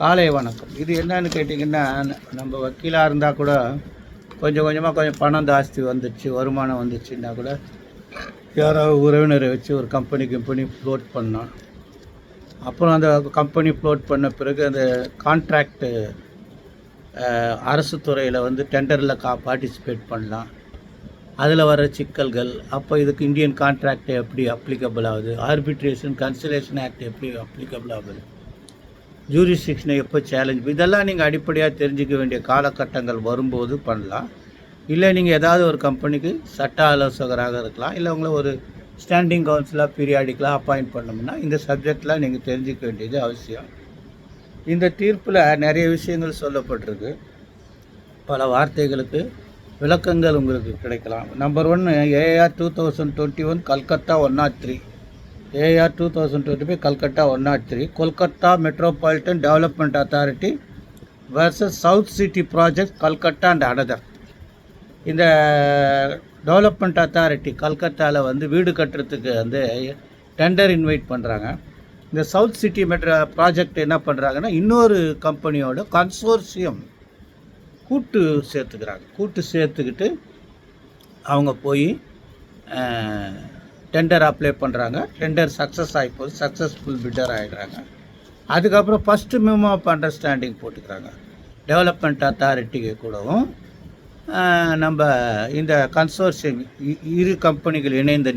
காலை வணக்கம். இது என்னன்னு கேட்டிங்கன்னா நம்ம வக்கீலாக இருந்தால் கூட கொஞ்சம் கொஞ்சமாக கொஞ்சம் பணம் ஜாஸ்தி வந்துச்சு வருமானம் வந்துச்சுன்னா கூட யாராவது உறவினரை வச்சு ஒரு கம்பெனி கம்பெனி ஃப்ளோட் பண்ணோம் அப்புறம் அந்த கம்பெனி ஃப்ளோட் பண்ண பிறகு அந்த கான்ட்ராக்டு அரசு துறையில் வந்து டெண்டரில் கா பார்ட்டிசிபேட் பண்ணலாம். அதில் வர சிக்கல்கள் அப்போ இதுக்கு இந்தியன் கான்ட்ராக்ட் எப்படி அப்ளிகபிள் ஆகுது? ஆர்பிட்ரேஷன் கன்சலேஷன் ஆக்ட் எப்படி அப்ளிகபிள் ஆகுது? ஜூரிஸ்டிக்ஷனை எப்போ சேலஞ்ச் இதெல்லாம் நீங்கள் அடிப்படையாக தெரிஞ்சுக்க வேண்டிய காலகட்டங்கள் வரும்போது பண்ணலாம். இல்லை நீங்கள் ஏதாவது ஒரு கம்பெனிக்கு சட்ட ஆலோசகராக இருக்கலாம் இல்லை உங்களை ஒரு ஸ்டாண்டிங் கவுன்சிலாக பீரியாடிக்கலாக அப்பாயிண்ட் பண்ணோம்னா இந்த சப்ஜெக்ட்லாம் நீங்கள் தெரிஞ்சிக்க வேண்டியது அவசியம். இந்த தீர்ப்பில் நிறைய விஷயங்கள் சொல்லப்பட்டிருக்கு. பல வார்த்தைகளுக்கு விளக்கங்கள் உங்களுக்கு கிடைக்கலாம். Number one AR two thousand twenty one Calcutta one nought three AR two thousand twenty five Calcutta one nought three Kolkata metropolitan development authority versus south city project Calcutta and another இந்த development authority கல்கத்தாவில் வந்து வீடு கட்டுறதுக்கு வந்து tender invite பண்ணுறாங்க இந்த south city metro project என்ன பண்ணுறாங்கன்னா இன்னொரு கம்பெனியோட கன்சோர்சியம் கூட்டு சேர்த்துக்கிறாங்க. கூட்டு சேர்த்துக்கிட்டு அவங்க போய் டெண்டர் அப்ளை பண்ணுறாங்க டெண்டர் சக்ஸஸ் ஆகி போது சக்ஸஸ்ஃபுல் பிட்டர் ஆகிடுறாங்க அதுக்கப்புறம் ஃபஸ்ட்டு மெமோ ஆஃப் அண்டர்ஸ்டாண்டிங் போட்டுக்கிறாங்க. டெவலப்மெண்ட் அத்தாரிட்டிக்கு கூடவும் நம்ம இந்த கன்சோர்ஷியம் இரு கம்பெனிகள் இணைந்து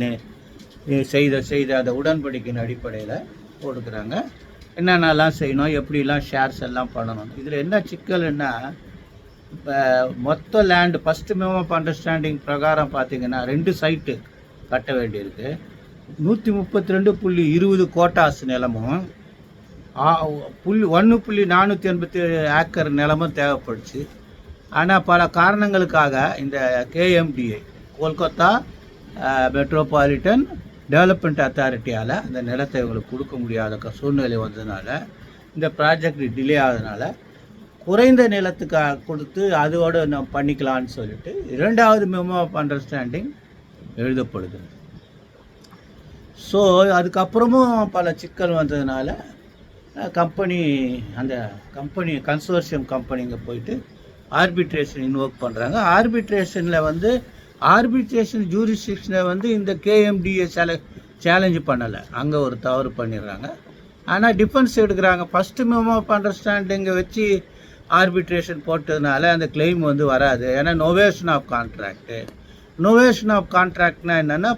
செய்த செய்த அந்த உடன்படிக்கையின் அடிப்படையில் போட்டுக்கிறாங்க. என்னென்னலாம் செய்யணும் எப்படிலாம் ஷேர்ஸ் எல்லாம் பண்ணணும். இதில் என்ன சிக்கல்னா இப்போ மொத்த land first memo of understanding பிரகாரம் பார்த்தீங்கன்னா ரெண்டு சைட்டு கட்ட வேண்டியிருக்கு. நூற்றி முப்பத்தி ரெண்டு புள்ளி இருபது கோட்டாஸ் நிலமும் புள்ளி ஒன்று புள்ளி நானூற்றி எண்பத்தி ஏக்கர் நிலமும் தேவைப்படுச்சு. ஆனால் பல காரணங்களுக்காக இந்த கேஎம்டிஏ கொல்கத்தா மெட்ரோபாலிட்டன் டெவலப்மெண்ட் அத்தாரிட்டியால் அந்த நிலத்தை இவங்களுக்கு கொடுக்க முடியாத சூழ்நிலை வந்ததுனால இந்த ப்ராஜெக்ட் டிலே ஆகுதுனால குறைந்த நிலத்துக்கு கொடுத்து அதோடு நம்ம பண்ணிக்கலான்னு சொல்லிட்டு இரண்டாவது மெமோ ஆஃப் அண்டர்ஸ்டாண்டிங் எழுதப்படுது ஸோ அதுக்கப்புறமும் பல சிக்கல் வந்ததுனால கம்பெனி அந்த கம்பெனி கன்சோர்ஷியம் கம்பெனிங்க போயிட்டு ஆர்பிட்ரேஷன் இன்வோக் பண்ணுறாங்க ஆர்பிட்ரேஷனில் வந்து ஆர்பிட்ரேஷன் ஜூரிஸ்டிக்ஷனை வந்து இந்த கேஎம்டிஏ சேல சேலஞ்சு பண்ணலை. அங்கே ஒரு தவறு பண்ணிடுறாங்க. ஆனால் டிஃபென்ஸ் எடுக்கிறாங்க. ஃபஸ்ட்டு மெமோ ஆஃப் அண்டர்ஸ்டாண்டிங்கை வச்சு ஆர்பிட்ரேஷன் போட்டதுனால அந்த கிளைம் வந்து வராது. ஏன்னா novation of contract novation of கான்ட்ராக்ட்னா என்னென்னா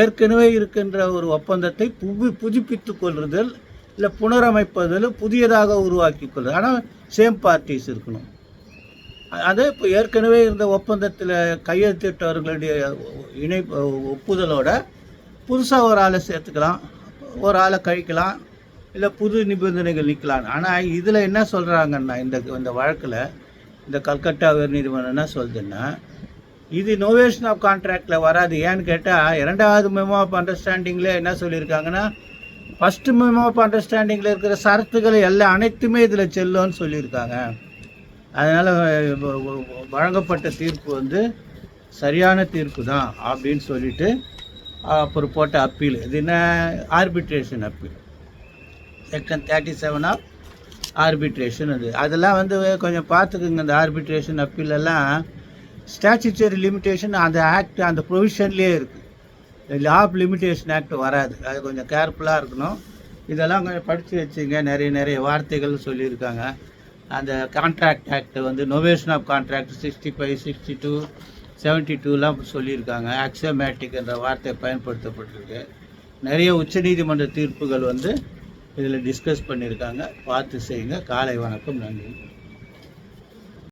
ஏற்கனவே இருக்கின்ற ஒரு ஒப்பந்தத்தை புவி புதுப்பித்து கொள்ளுதல் இல்லை புனரமைப்பதில் புதியதாக உருவாக்கி கொள்ளுதல் ஆனால் சேம் பார்ட்டிஸ் இருக்கணும். அதே இப்போ ஏற்கனவே இருந்த ஒப்பந்தத்தில் கையெழுத்திட்டவர்களுடைய இணை ஒப்புதலோட புதுசாக ஒரு ஆளை சேர்த்துக்கலாம் ஒரு ஆளை கழிக்கலாம் இல்லை புது நிபந்தனைகள் நிற்கலாம் ஆனால் இதில் என்ன சொல்கிறாங்கன்னா இந்த இந்த வழக்கில் இந்த கல்கட்டா உயர்நீதிமன்றம் என்ன சொல்லுதுன்னா இது நோவேஷன் ஆஃப் கான்ட்ராக்டில் வராது. ஏன்னு கேட்டால் இரண்டாவது மெமோ ஆஃப் அண்டர்ஸ்டாண்டிங்கில் என்ன சொல்லியிருக்காங்கன்னா ஃபஸ்ட்டு மெமோ ஆஃப் அண்டர்ஸ்டாண்டிங்கில் இருக்கிற சரத்துக்களை எல்லாம் அனைத்துமே இதில் செல்லும்னு சொல்லியிருக்காங்க. அதனால் வழங்கப்பட்ட தீர்ப்பு வந்து சரியான தீர்ப்பு தான் அப்படின்னு சொல்லிட்டு அப்புறம் போட்ட அப்பீல் இது என்ன? Arbitration appeal section thirty seven of arbitration அது. அதெல்லாம் வந்து கொஞ்சம் பார்த்துக்குங்க. இந்த ஆர்பிட்ரேஷன் அப்பீலெல்லாம் ஸ்டாச்சுட்டரி லிமிட்டேஷன் அந்த ஆக்ட் அந்த ப்ரொவிஷன்லேயே இருக்குது லா ஆஃப் லிமிட்டேஷன் ஆக்ட் வராது. அது கொஞ்சம் கேர்ஃபுல்லாக இருக்கணும். இதெல்லாம் கொஞ்சம் படித்து வச்சுங்க. நிறைய நிறைய வார்த்தைகள் சொல்லியிருக்காங்க. அந்த கான்ட்ராக்ட் ஆக்ட் வந்து novation of contract sixty five sixty two seventy டூலாம் சொல்லியிருக்காங்க. ஆக்சியோமேட்டிக் என்ற வார்த்தை பயன்படுத்தப்பட்டிருக்கு. நிறைய உச்சநீதிமன்ற தீர்ப்புகள் வந்து இதில் டிஸ்கஸ் பண்ணியிருக்காங்க. பார்த்து செய்யுங்க. காலை வணக்கம். நன்றி.